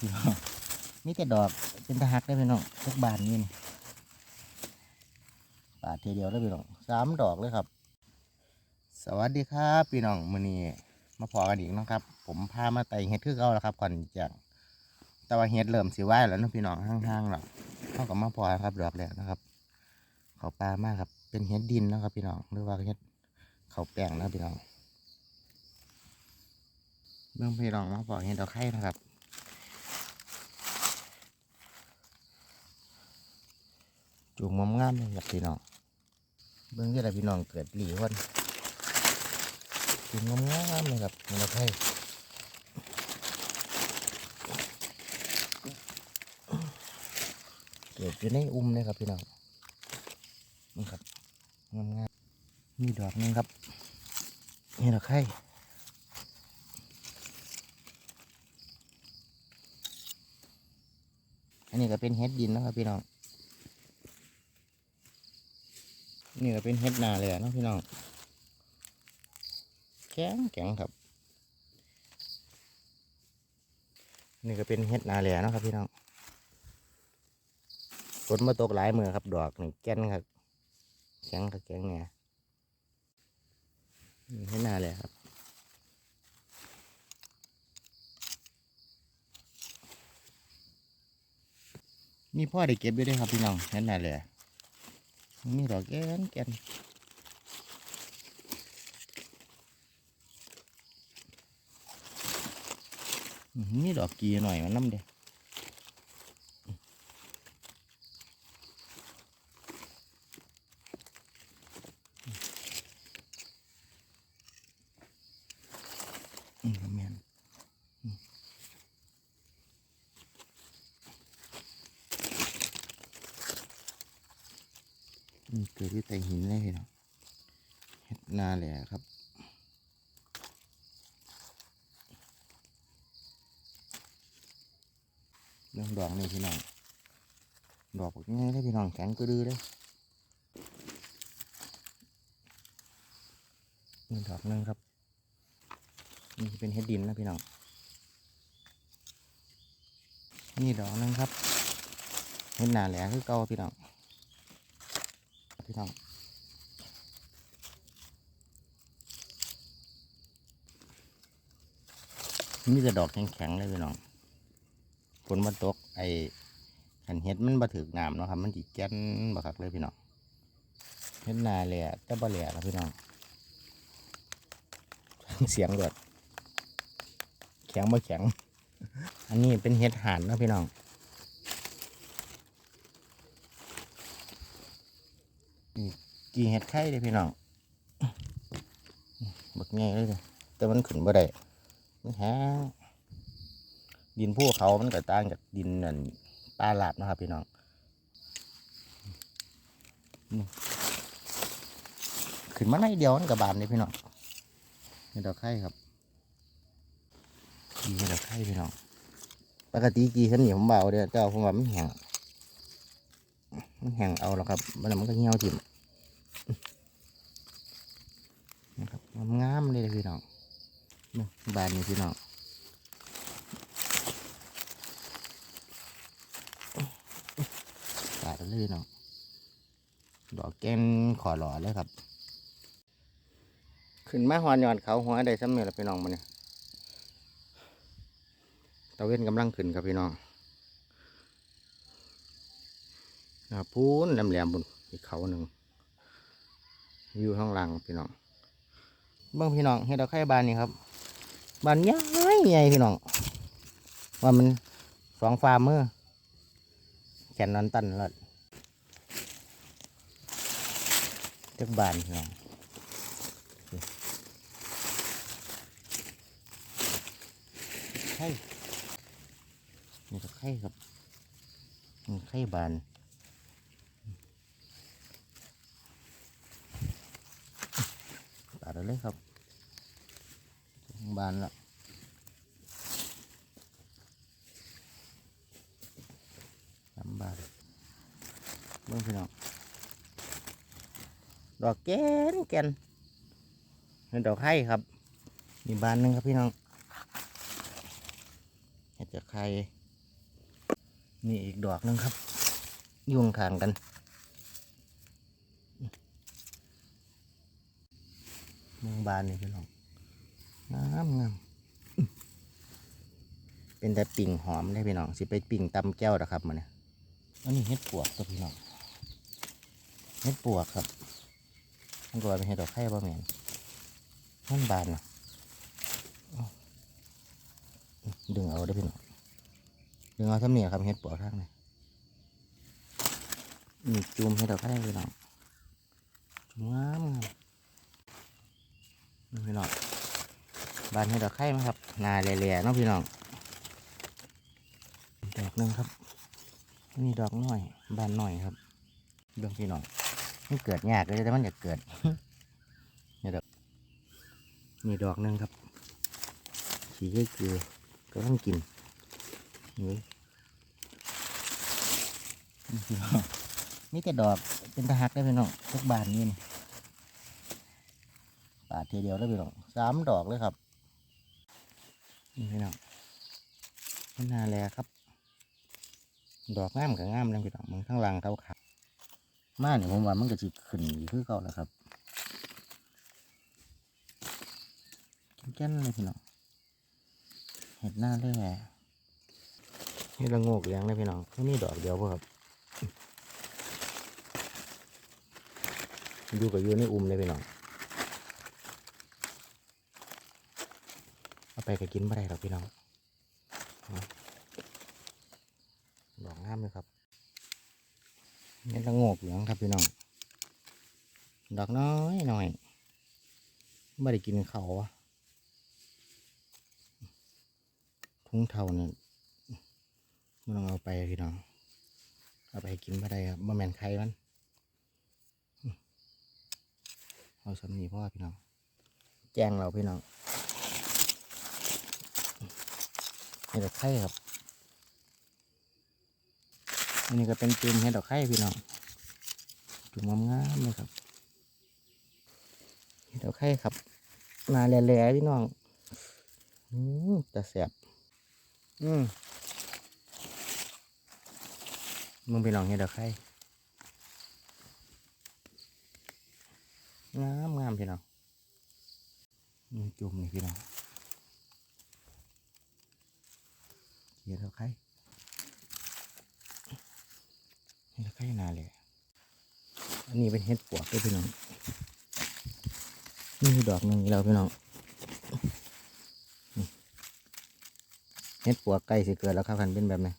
พี่น้องมีแต่ดอกเป็นตะหักได้พี่น้องทุกบานนี่นี่ปาดทีเดียวได้พี่น้องสามดอกเลยครับ สวัสดีครับพี่น้องมื้อนี้มาพอกันอีกนะครับ ผมพามาไต่เห็ดคือเก่าแล้วครับ ก่อนจากต่ว่าเห็ดเริ่มสิไหวแล้วนะพี่น้องห่างๆแล้วเท่ากับมาพอครับดอกแรกนะครับ เขาปลามากครับ เป็นเห็ดดินนะครับ พี่น้องหรือว่าเห็ดเขาแป้งนะพี่น้องเรื่องพี่น้องมาพอเห็ดดอกไข่นะครับ จูงอมงามเลยครับพี่น้อง เบื้องที่ไรพี่น้องเกิดหลีวันจูงอมงามเลยครับมันละไพ่เกิดอยู่ในอุ้มเลยครับพี่น้องนี่ครับงามๆมีดอกนึงครับ นี่ละไข่อันนี้ก็เป็นเฮ็ดดินนะครับพี่น้อง นี่ก็เป็นเฮ็ดนาเลยอเนาะพี่น้องแข็งแข็งครับ นี่ก็เป็นเฮ็ดนาเลยอเนาะครับพี่น้องฝนมาตกหลายมือครับ ดอกนี่แก่นครับแข็งกับแข็งเนี่ยเฮ็ดนาเลยครับมีพ่อได้เก็บด้วยเด้อครับพี่น้องเฮ็ดนาเลย มีดอกแก่นแก่นอื้อหือมีดอกกีหน่อยมันน้ำเด้อืมแม่นอืม เกิดที่แต่หินเลยพี่น้องเฮ็ดนาแหละครับเรื่องดอกนี่พี่น้อง ดอกแบบนี้เลยพี่น้องแข็งกระดือเลยนี่ดอกนึงครับ นี่เป็นเฮ็ดดินนะพี่น้อง นี่ดอกนึงครับเฮ็ดหนาแหลคือเก่าพี่น้อง พี่น้องมีแต่ดอกแข็งๆเลยพี่น้องฝนมาตกไอ้ขันเฮ็ดมันบ่ถึกน้ำเนาะครับ มันจีแก่นบ่คักเลยพี่น้องเฮ็ดนาเลยอะแต่บ่แหลกครับพี่น้องเสียงเลือดแข็งบ่แข็ง อันนี้เป็นเฮ็ดห่านเนาะพี่น้องนี่ กีเฮ็ดไข่เลยพี่น้องบักใหญ่เลยเด้อแต่มันขึ้นบ่ได้มันแห้งดินภูเขามันก็ต่างจากดินนั่นปลาหลาดนะครับพี่น้องขึ้นมาในเดียวมันกับบานเลยพี่น้องนี่ดอกไข่ครับนี่ดอกไข่พี่น้องปกติกีขันเหนียวผมเบาเดียวแต่เอาผมว่ามันแห้งมันแห้งเอาแล้วครับมันมันก็เหี่ยวถิ่ม นะครับงามๆเลยพี่น้องบานนี่พี่น้องตายเลยเนาะดอกแก้นขอหล่อเลยครับ ขึ้นมาหอนยอดเขาหัวได้ซ้ำเนี่ยละพี่น้องมาเนี่ยตะเวนกำลังขึ้นครับพี่น้องนะพูนแหลมๆบุญอีกเขาหนึ่ง วิวข้างล่างพี่น้องเบื้องพี่น้องเฮ็ดดอกไข่บานนี่ครับบานใหญ่ใหญ่พี่น้องว่ามันสองฟาร์มเมอร์แขนนอนตันแล้วจักบานพี่น้องไข่นี่ก็ไข่ครับไข่บานตัด เลยครับบานล้วสามบาทเบิ่งพี่น้องดอกแก่นแก่นเป็นดอกไข่ครับ มีบานหนึ่งครับพี่น้องเห็ดจากไข่นี่อีกดอกหนึงครับยุ่งขางกัน มืองบานนี่พี่น้องงามงามเป็นแต่ปิ่งหอมได้พี่น้องสิไปปิ่งตำแก้วนะครับมันเนี่ยอันนี้เห็ดปวกตัวพี่น้องเห็ดปวกครับมันก็ว่าเป็นเห็ดดอกไข่บ่แม่นมันบานเนาะดึงเอาได้พี่น้องดึงเอาทำเนียครับเห็ดปวกทางนี้นี่จุ่มเห็ดดอกไข่พี่น้องจุ่มงามงาม พี่น้องบานเห็ดอกไข่มั้งครับนาแหล่ๆเนาะพี่น้องดอกหนึงครับนี่ดอกน้อยบานหน่อยครับเบื้องพี่น้องมันเกิดยากเลยแต่มันอยากเกิดนี่ดอกนี่ดอกหนึงครับสีเกลือก็ต้องกินนี่มีแต่ดอกเป็นตะหักได้พี่น้องทุกบานนี่าททีเดียวได้วพี่น้องสามดอกเลยครับนี่พี่น้องมันนาแลครับ ดอกงามกับงามเลยพี่น้องมันข้างล่างเขาขาวมาเนี่ยผมว่ามันก็จะขึ้นอยู่คือเก่าแล้วครับแก่นเลยพี่น้องเห็ดหน้าเลยแหละเห็ดละโงกเลี้ยงเลยพี่น้องแค่นี้ดอกเดียวป่ะครับอยู่กับอยู่ในอุ้มเลยพี่น้อง เอาไปก็กินไม่ได้หรอกพี่น้องเอาดอกงามเลยครับเห็ดละโงกเหลืองครับพี่น้อง ดอกน้อยหน่อยไม่ได้กินเขาวะทุ่งเท่าเนี่ยมันต้องเอาไปพี่น้อง เอาไปกินไม่ได้ครับบ่แมนไข่มัน เอาสำนีพ่อพี่น้อง แจ้งเราพี่น้อง นี่แต่ไข่ครับ อันนี้ก็เป็นจุ่มเห็ดดอกไข่พี่น้อง จุ่มงามๆเลยครับ เห็ดดอกไข่ครับนาแหล่ๆพี่น้องอืมแต่แสบอืมมึงพี่น้องเห็ดดอกไข่งามงามพี่น้องจุ่มนี่พี่น้อง เห็ดดอกไข่เห็ดไข่นาเลยอันนี้เป็นเห็ดปวกด้วยพี่น้อง นี่คือดอกหนึ่งแล้วพี่น้องเห็ดปวกใกล้สิเกิดแล้วครับคันเป็นแบบนี้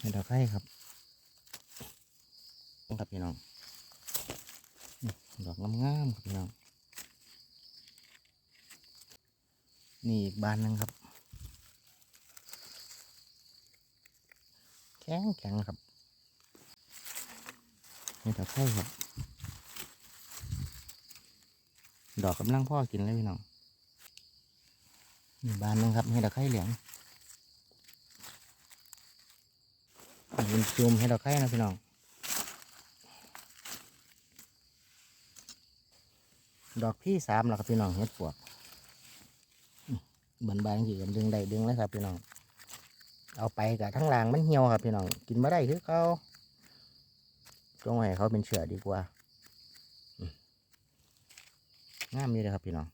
เห็ดดอกไข่ครับครับพี่น้องดอกงามๆครับพี่น้อง นี่อีกบานหนึ่งครับ แข็งแข็งครับนี่ตะไคร้ครับ ดอกกำลังพ่อกินเลยพี่น้องนี่บานนึงครับให้ตะไคร้เหลืองนี่เป็นจุ่มให้ตะไคร้นะพี่น้องดอกพี่สามแล้วครับพี่น้องเฮ็ดปวกอืมบานๆกี่กันดึงได้ดึงเลยครับพี่น้อง เอาไปกับทั้งรางมันเหี่ยวครับพี่น้องกินไมาได้คือเขาจงไว้ให้เขาเป็นเชื้อดีกว่างามอยู่เลยครับพี่น้อง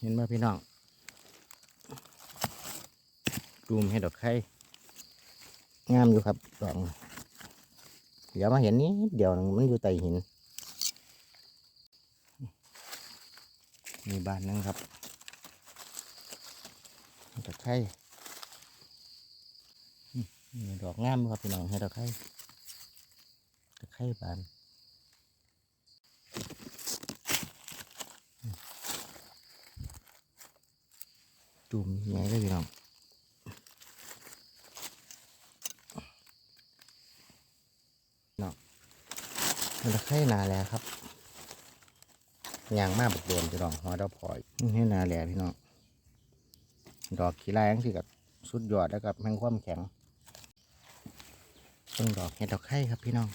เห็นไหมพี่น้องตูมให้ดอกไข่งามอยู่ครับดอกเดี๋ยวมาเห็นนี้เดี๋ยวมันอยู่ใต้หินมีบานหนึงครับดอกไข่ ดอกงามครับพี่น้องให้ดอกไข่ดอกไข่บานจุ่มใหญ่เลยพี่น้องเนาะให้ดอกไข่นาแล้วครับยางมากบักโดนพี่น้องหัวดอกพลอยให้นาแล้วพี่น้อง ดอกขี้ลายทั้งสี่กับสุดยอดแล้วกับแมงความแข็ง ต้นดอกเห็ดดอกไข่ครับพี่น้อง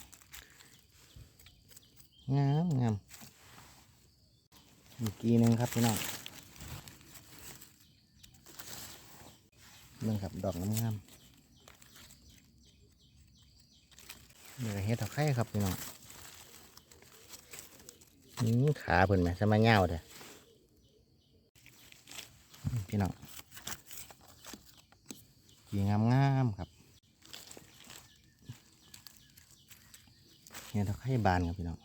งามงามอีกกีหนึ่งครับพี่น้องเบิ่งครับดอกงามๆนี่เฮ็ดเอาไข่ครับพี่น้องขาเพิ่นแหมจะมาเงาเด้อพี่น้องดีงามๆครับ เฮ็ดเอาไข่บานครับพี่น้อง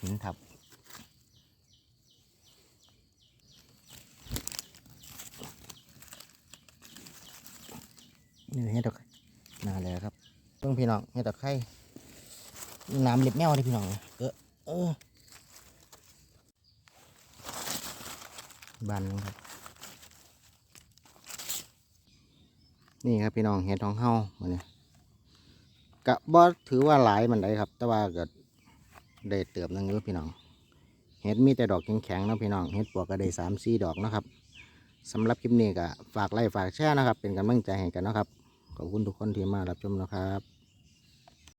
หินทับนี่เห็ดดอกนาแล้วครับเพิ่งพี่น้องเห็ดดอกไข่น้ำเล็บแมวเลยพี่น้องเออเออบานครับนี่ครับพี่น้องเห็ดทองเฮามาเนี่ย กะบอถือว่าหลายมันได้ครับ แต่ว่าก็ได้เติมนึงอยู่พี่น้องเห็ดมีแต่ดอกแข็งๆนะพี่น้องเห็ดปวกก็ได้สามสี่ดอกนะครับสำหรับคลิปนี้ก็ฝากไลค์ฝากแชร์นะครับ เป็นกำลังใจให้กันนะครับขอบคุณทุกคนที่มารับชมนะครับ